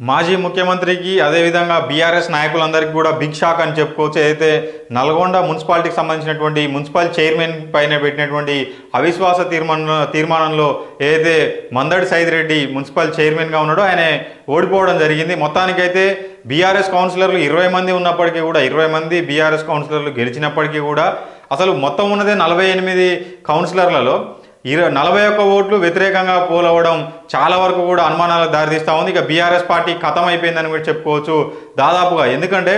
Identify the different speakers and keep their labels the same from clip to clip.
Speaker 1: మాజీ ముఖ్యమంత్రికి అదేవిధంగా బీఆర్ఎస్ నాయకులందరికీ కూడా బిగ్ షాక్ అని చెప్పుకోవచ్చు. ఏదైతే నల్గొండ మున్సిపాలిటీకి సంబంధించినటువంటి మున్సిపల్ చైర్మన్ పైన పెట్టినటువంటి అవిశ్వాస తీర్మాన తీర్మానంలో ఏదైతే మందడి సైదిరెడ్డి మున్సిపల్ చైర్మన్గా ఉన్నాడో ఆయన ఓడిపోవడం జరిగింది. మొత్తానికైతే బీఆర్ఎస్ కౌన్సిలర్లు ఇరవై మంది ఉన్నప్పటికీ కూడా ఇరవై మంది బీఆర్ఎస్ కౌన్సిలర్లు గెలిచినప్పటికీ కూడా అసలు మొత్తం ఉన్నదే నలభై ఎనిమిది కౌన్సిలర్లలో. ఇరవై నలభై ఒక్క ఓట్లు వ్యతిరేకంగా పోలవడం చాలా వరకు కూడా అనుమానాలకు దారితీస్తూ ఉంది. ఇక బీఆర్ఎస్ పార్టీ ఖతం అయిపోయిందని కూడా చెప్పుకోవచ్చు. దాదాపుగా ఎందుకంటే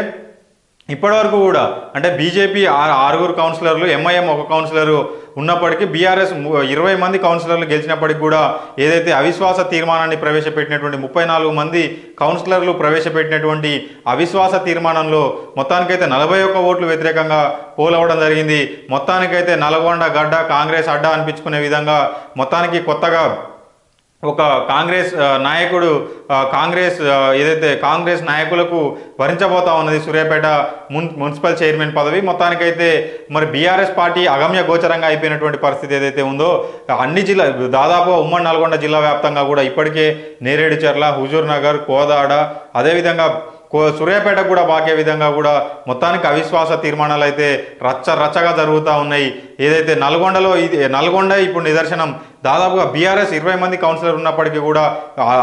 Speaker 1: ఇప్పటివరకు కూడా అంటే బీజేపీ ఆరుగురు కౌన్సిలర్లు ఎంఐఎం ఒక కౌన్సిలరు ఉన్నప్పటికీ బీఆర్ఎస్ ఇరవై మంది కౌన్సిలర్లు గెలిచినప్పటికీ కూడా ఏదైతే అవిశ్వాస తీర్మానాన్ని ప్రవేశపెట్టినటువంటి ముప్పై నాలుగు మంది కౌన్సిలర్లు ప్రవేశపెట్టినటువంటి అవిశ్వాస తీర్మానంలో మొత్తానికైతే నలభై ఒక్క ఓట్లు వ్యతిరేకంగా పోలవడం జరిగింది. మొత్తానికైతే నల్గొండ గడ్డ కాంగ్రెస్ అడ్డా అనిపించుకునే విధంగా మొత్తానికి కొత్తగా ఒక కాంగ్రెస్ నాయకుడు కాంగ్రెస్ ఏదైతే కాంగ్రెస్ నాయకులకు వరించబోతా ఉన్నది సూర్యాపేట మున్ మున్సిపల్ చైర్మన్ పదవి మొత్తానికైతే మరి బీఆర్ఎస్ పార్టీ అగమ్య గోచరంగా అయిపోయినటువంటి పరిస్థితి ఏదైతే ఉందో అన్ని జిల్లా దాదాపు ఉమ్మడి నల్గొండ జిల్లా వ్యాప్తంగా కూడా ఇప్పటికే నేరేడుచర్ల హుజూర్ నగర్ కోదాడ అదేవిధంగా సూర్యాపేట కూడా బాకే విధంగా కూడా మొత్తానికి అవిశ్వాస తీర్మానాలు అయితే రచ్చ రచ్చగా జరుగుతూ ఉన్నాయి. ఏదైతే నల్గొండలో ఇది నల్గొండ ఇప్పుడు నిదర్శనం దాదాపుగా బీఆర్ఎస్ ఇరవై మంది కౌన్సిలర్ ఉన్నప్పటికీ కూడా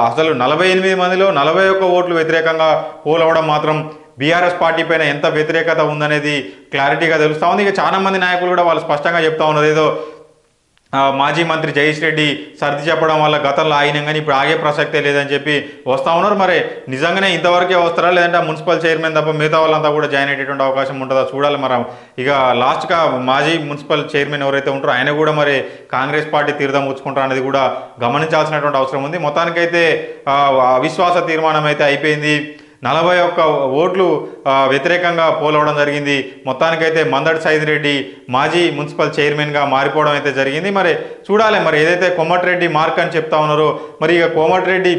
Speaker 1: అసలు నలభై ఎనిమిది మందిలో నలభై ఒక్క ఓట్లు వ్యతిరేకంగా పోలవడం మాత్రం బీఆర్ఎస్ పార్టీ పైన ఎంత వ్యతిరేకత ఉందనేది క్లారిటీగా తెలుస్తూ ఉంది. ఇక చాలా మంది నాయకులు కూడా వాళ్ళు స్పష్టంగా చెప్తా ఉన్నారు. ఏదో మాజీ మంత్రి జయేష్ రెడ్డి సర్ది చెప్పడం వల్ల గతంలో ఆగినాం కానీ ఇప్పుడు ఆగే ప్రసక్తే లేదని చెప్పి వస్తా ఉన్నారు. మరి నిజంగానే ఇంతవరకే వస్తారా? లేదంటే మున్సిపల్ చైర్మన్ తప్ప మిగతా వాళ్ళంతా కూడా జాయిన్ అయ్యేటువంటి అవకాశం ఉంటుందా? చూడాలి మరి. ఇక లాస్ట్గా మాజీ మున్సిపల్ చైర్మన్ ఎవరైతే ఉంటారో ఆయన కూడా మరి కాంగ్రెస్ పార్టీ తీర్థం ఉంచుకుంటారు అనేది కూడా గమనించాల్సినటువంటి అవసరం ఉంది. మొత్తానికైతే అవిశ్వాస తీర్మానం అయితే అయిపోయింది. నలభై ఒక్క ఓట్లు వ్యతిరేకంగా పోలవడం జరిగింది. మొత్తానికైతే మందడి సైదిరెడ్డి మాజీ మున్సిపల్ చైర్మన్గా మారిపోవడం అయితే జరిగింది. మరి చూడాలి మరి ఏదైతే కోమటిరెడ్డి మార్క్ అని చెప్తా ఉన్నారో మరి ఇక కోమటిరెడ్డి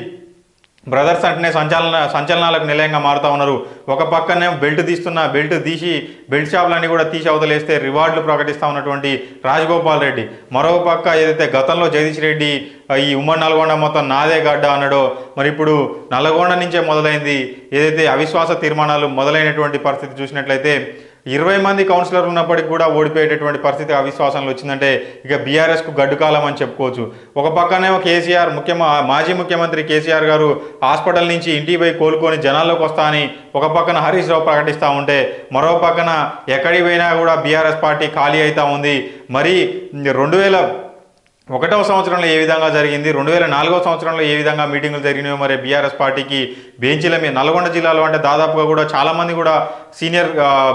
Speaker 1: బ్రదర్స్ అంటేనే సంచలన సంచలనాలకు నిలయంగా మారుతా ఉన్నారు. ఒక పక్కనే బెల్ట్ తీస్తున్న బెల్ట్ తీసి బెల్ట్ షాపులన్నీ కూడా తీసి అవతలేస్తే రివార్డులు ప్రకటిస్తూ ఉన్నటువంటి రాజగోపాల్ రెడ్డి. మరో పక్క ఏదైతే గతంలో జగదీష్ రెడ్డి ఈ ఉమ్మడి నల్గొండ మొత్తం నాదే గడ్డ అన్నాడో మరి ఇప్పుడు నల్గొండ నుంచే మొదలైంది. ఏదైతే అవిశ్వాస తీర్మానాలు మొదలైనటువంటి పరిస్థితి చూసినట్లయితే ఇరవై మంది కౌన్సిలర్లు ఉన్నప్పటికీ కూడా ఓడిపోయేటటువంటి పరిస్థితి అవిశ్వాసంలో వచ్చిందంటే ఇక బీఆర్ఎస్కు గడ్డుకాలం అని చెప్పుకోవచ్చు. ఒక పక్కనేమో కేసీఆర్ ముఖ్య మాజీ ముఖ్యమంత్రి కేసీఆర్ గారు హాస్పిటల్ నుంచి ఇంటికి పోయి కోలుకొని జనాల్లోకి వస్తా అని ఒక పక్కన హరీష్ రావు ప్రకటిస్తూ ఉంటే మరో పక్కన ఎక్కడికి పోయినా కూడా బీఆర్ఎస్ పార్టీ ఖాళీ అవుతూ ఉంది. మరి రెండు వేల ఒకటవ సంవత్సరంలో ఏ విధంగా జరిగింది? రెండు వేల నాలుగవ సంవత్సరంలో ఏ విధంగా మీటింగులు జరిగినాయో మరి బీఆర్ఎస్ పార్టీకి బెంచీల మీద నల్గొండ జిల్లాలో అంటే దాదాపుగా కూడా చాలామంది కూడా సీనియర్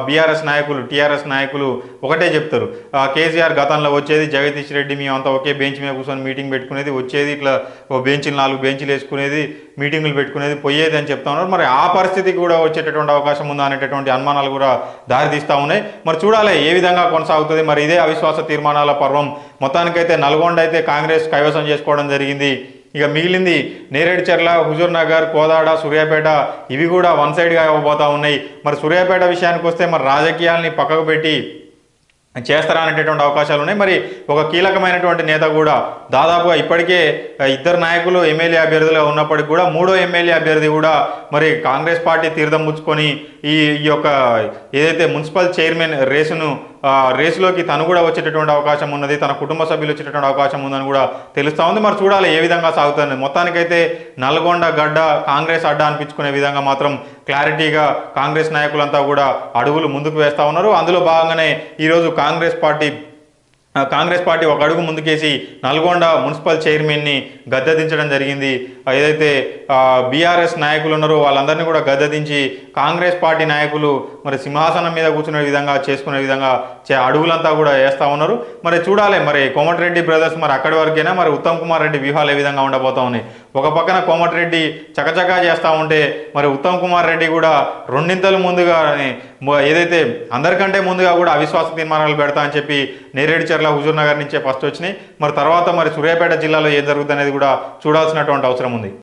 Speaker 1: బీఆర్ఎస్ నాయకులు టీఆర్ఎస్ నాయకులు ఒకటే చెప్తారు. కేసీఆర్ గతంలో వచ్చేది జగదీష్ రెడ్డి మేమంతా ఒకే బెంచ్ మీద కూర్చొని మీటింగ్ పెట్టుకునేది వచ్చేది ఇట్లా ఓ బెంచ్లు నాలుగు బెంచ్లు వేసుకునేది మీటింగులు పెట్టుకునేది పోయేది అని చెప్తా ఉన్నారు. మరి ఆ పరిస్థితికి కూడా వచ్చేటటువంటి అవకాశం ఉందా అనేటటువంటి అనుమానాలు కూడా దారితీస్తూ ఉన్నాయి. మరి చూడాలి ఏ విధంగా కొనసాగుతుంది. మరి ఇదే అవిశ్వాస తీర్మానాల పర్వం. మొత్తానికైతే నల్గొండ అయితే కాంగ్రెస్ కైవసం చేసుకోవడం జరిగింది. ఇక మిగిలింది నేరేడుచెర్ల హుజూర్ నగర్ కోదాడ సూర్యాపేట ఇవి కూడా వన్ సైడ్గా ఇవ్వబోతా ఉన్నాయి. మరి సూర్యాపేట విషయానికి వస్తే మరి రాజకీయాల్ని పక్కకు పెట్టి చేస్తారా అనేటటువంటి అవకాశాలు ఉన్నాయి. మరి ఒక కీలకమైనటువంటి నేత కూడా దాదాపుగా ఇప్పటికే ఇద్దరు నాయకులు ఎమ్మెల్యే అభ్యర్థులుగా ఉన్నప్పటికీ కూడా మూడో ఎమ్మెల్యే అభ్యర్థి కూడా మరి కాంగ్రెస్ పార్టీ తీర్థం పుచ్చుకొని ఈ ఈ యొక్క ఏదైతే మున్సిపల్ చైర్మన్ రేసును రేసులోకి తను కూడా వచ్చేటటువంటి అవకాశం ఉన్నది తన కుటుంబ సభ్యులు వచ్చేటటువంటి అవకాశం ఉందని కూడా తెలుస్తూ ఉంది. మరి చూడాలి ఏ విధంగా సాగుతుంది. మొత్తానికైతే నల్గొండ గడ్డ కాంగ్రెస్ అడ్డ అనిపించుకునే విధంగా మాత్రం క్లారిటీగా కాంగ్రెస్ నాయకులంతా కూడా అడుగులు ముందుకు వేస్తూ ఉన్నారు. అందులో భాగంగానే ఈరోజు కాంగ్రెస్ పార్టీ కాంగ్రెస్ పార్టీ ఒక అడుగు ముందుకేసి నల్గొండ మున్సిపల్ చైర్మన్ని గద్దెదించడం జరిగింది. ఏదైతే బీఆర్ఎస్ నాయకులు ఉన్నారో వాళ్ళందరినీ కూడా గద్దెదించి కాంగ్రెస్ పార్టీ నాయకులు మరి సింహాసనం మీద కూర్చునే విధంగా చేసుకునే విధంగా చే అడుగులంతా కూడా వేస్తూ ఉన్నారు. మరి చూడాలి మరి కోమటిరెడ్డి బ్రదర్స్ మరి అక్కడి వరకైనా? మరి ఉత్తమ్ కుమార్ రెడ్డి వ్యూహాలు ఏ విధంగా ఉండబోతా ఉన్నాయి? ఒక పక్కన కోమటిరెడ్డి చకచకా చేస్తూ ఉంటే మరి ఉత్తమ్ కుమార్ రెడ్డి కూడా రెండింతలు ముందుగా ఏదైతే అందరికంటే ముందుగా కూడా అవిశ్వాస తీర్మానాలు పెడతా అని చెప్పి నేరేడుచర్ల హుజూర్ నగర్ నుంచే ఫస్ట్ వచ్చినాయి. మరి తర్వాత మరి సూర్యాపేట జిల్లాలో ఏం జరుగుతుంది అనేది కూడా చూడాల్సినటువంటి అవసరం ఉంది.